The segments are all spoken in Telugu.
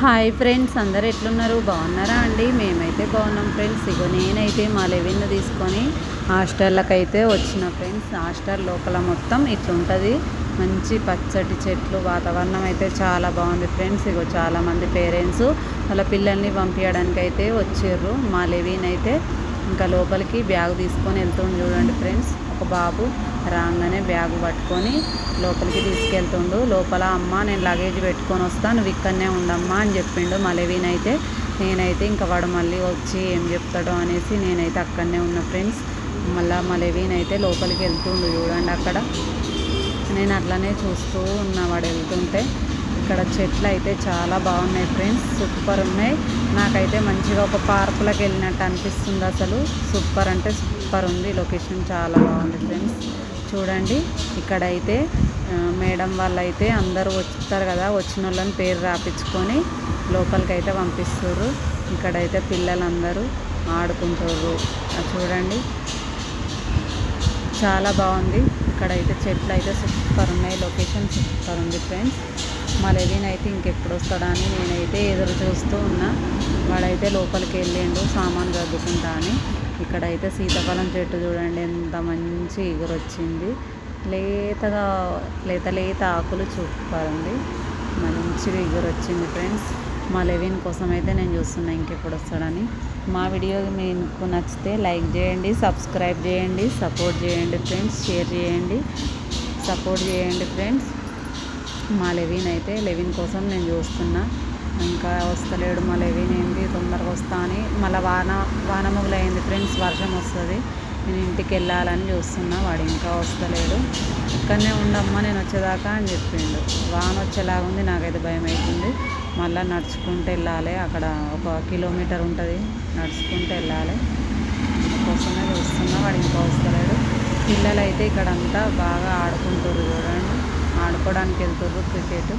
హాయ్ ఫ్రెండ్స్ అందరు ఎట్లున్నారు? బాగున్నారా అండి? మేమైతే బాగున్నాం ఫ్రెండ్స్. ఇగో నేనైతే మా లెవిన్ తీసుకొని హాస్టల్కి అయితే వచ్చిన ఫ్రెండ్స్. హాస్టల్ లోపల మొత్తం ఇట్లుంటుంది. మంచి పచ్చటి చెట్లు వాతావరణం అయితే చాలా బాగుంది ఫ్రెండ్స్. ఇగో చాలామంది పేరెంట్స్ వాళ్ళ పిల్లల్ని పంపించడానికి అయితే వచ్చారు మా లెవిన్ అయితే ఇంకా లోపలికి బ్యాగ్ తీసుకొని వెళ్తుంది చూడండి ఫ్రెండ్స్. ఒక బాబు రాగానే బ్యాగ్ పట్టుకొని లోపలికి తీసుకెళ్తుండు. లోపల అమ్మ నేను లగేజ్ పెట్టుకొని వస్తాను నువ్వు ఇక్కడనే ఉండమ్మా అని చెప్పిండు మలవీన్ అయితే. నేనైతే ఇంకా వాడు మళ్ళీ వచ్చి ఏం చెప్తాడో అనేసి నేనైతే అక్కడనే ఉన్న ఫ్రెండ్స్ మళ్ళీ మలవీన్ అయితే లోపలికి వెళ్తుండు చూడండి అక్కడ. నేను అట్లనే చూస్తూ ఉన్నా వాడు వెళ్తుంటే ఇక్కడ చెట్లు అయితే చాలా బాగున్నాయి ఫ్రెండ్స్. సూపర్ ఉన్నాయి. నాకైతే మంచిగా ఒక పార్కులకు వెళ్ళినట్టు అనిపిస్తుంది అసలు. సూపర్ అంటే సూపర్ ఉంది. లొకేషన్ చాలా బాగుంది ఫ్రెండ్స్. చూడండి ఇక్కడైతే మేడం వాళ్ళు అయితే అందరూ వస్తారు కదా వచ్చిన వాళ్ళని పేరు రాపించుకొని లోపలికి అయితే పంపిస్తారు ఇక్కడైతే పిల్లలందరూ ఆడుకుంటారు చూడండి. చాలా బాగుంది. ఇక్కడైతే చెట్లు అయితే సూపర్ ఉన్నాయి. లొకేషన్ సూపర్ ఉంది ఫ్రెండ్స్. మా లెవిన్ అయితే ఇంకెప్పుడు వస్తాడా అని నేనైతే ఎదురు చూస్తూ ఉన్నా. వాడైతే లోపలికి వెళ్ళిండు సామాన్ గద్దుకుంటా అని. ఇక్కడైతే సీతాఫలం చెట్టు చూడండి ఎంత మంచి ఎగురు వచ్చింది లేతగా లేత లేత ఆకులు చూపారండి. మంచి మంచిగా ఎగురు వచ్చింది ఫ్రెండ్స్. మా లెవిన్ కోసం అయితే నేను చూస్తున్నా ఇంకెప్పుడు వస్తాడని మా వీడియో మీకు నచ్చితే లైక్ చేయండి సబ్స్క్రైబ్ చేయండి సపోర్ట్ చేయండి ఫ్రెండ్స్ షేర్ చేయండి. సపోర్ట్ చేయండి ఫ్రెండ్స్. మా లెవిన్ అయితే లెవిన్ కోసం నేను చూస్తున్నా. ఇంకా వస్తలేడు మా లెవిన్ ఏంటి తొందరగా వస్తా అని. మళ్ళీ వాన వాన మొదలైంది ఫ్రెండ్స్ వర్షం వస్తుంది. నేను ఇంటికి వెళ్ళాలని చూస్తున్నా వాడు ఇంకా వస్తలేడు. ఇక్కడనే ఉండమ్మా నేను వచ్చేదాకా అని చెప్పిండు. వాన వచ్చేలాగా ఉంది నాకైతే భయం అవుతుంది మళ్ళీ నడుచుకుంటూ వెళ్ళాలి అక్కడ ఒక కిలోమీటర్ ఉంటుంది. నడుచుకుంటూ వెళ్ళాలి. కోసమే చూస్తున్నా వాడు ఇంకా వస్తలేడు. పిల్లలు అయితే బాగా ఆడుకుంటారు చూడండి. ఆడుకోవడానికి వెళ్తుర్రు క్రికెట్.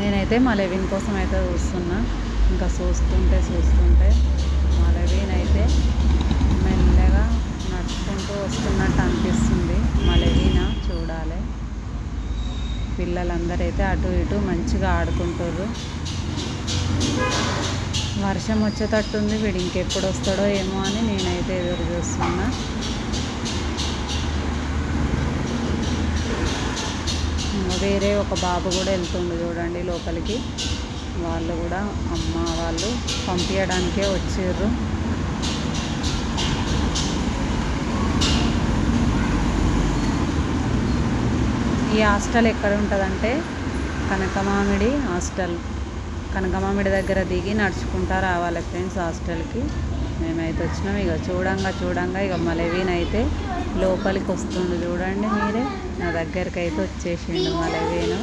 నేనైతే మా లెవిన్ కోసం అయితే చూస్తున్నా. ఇంకా చూస్తుంటే చూస్తుంటే మా లెవిన్ అయితే మెల్లగా నడుచుకుంటూ వస్తున్నట్టు అనిపిస్తుంది. మా లెవిన చూడాలి. పిల్లలందరూ అయితే అటు ఇటు మంచిగా ఆడుకుంటారు వర్షం వచ్చేటట్టుంది. వీడు ఇంకెప్పుడు వస్తాడో ఏమో అని నేనైతే ఎదురు చూస్తున్నా ఇంకా వేరే ఒక బాబు కూడా వెళ్తుండు చూడండి లోపలికి. వాళ్ళు కూడా అమ్మ వాళ్ళు పంపించడానికే వచ్చారు ఈ హాస్టల్ ఎక్కడ ఉంటుందంటే కనకమామిడి హాస్టల్. కనకమామిడి దగ్గర దిగి నడుచుకుంటా రావాలి ఫ్రెండ్స్ హాస్టల్కి. మేమైతే వచ్చినాం. ఇక చూడంగా చూడంగా ఇక మలవీన్ అయితే లోపలికి వస్తుండు చూడండి మీరే. దగ్గరికి అయితే వచ్చేసిండు మలవీను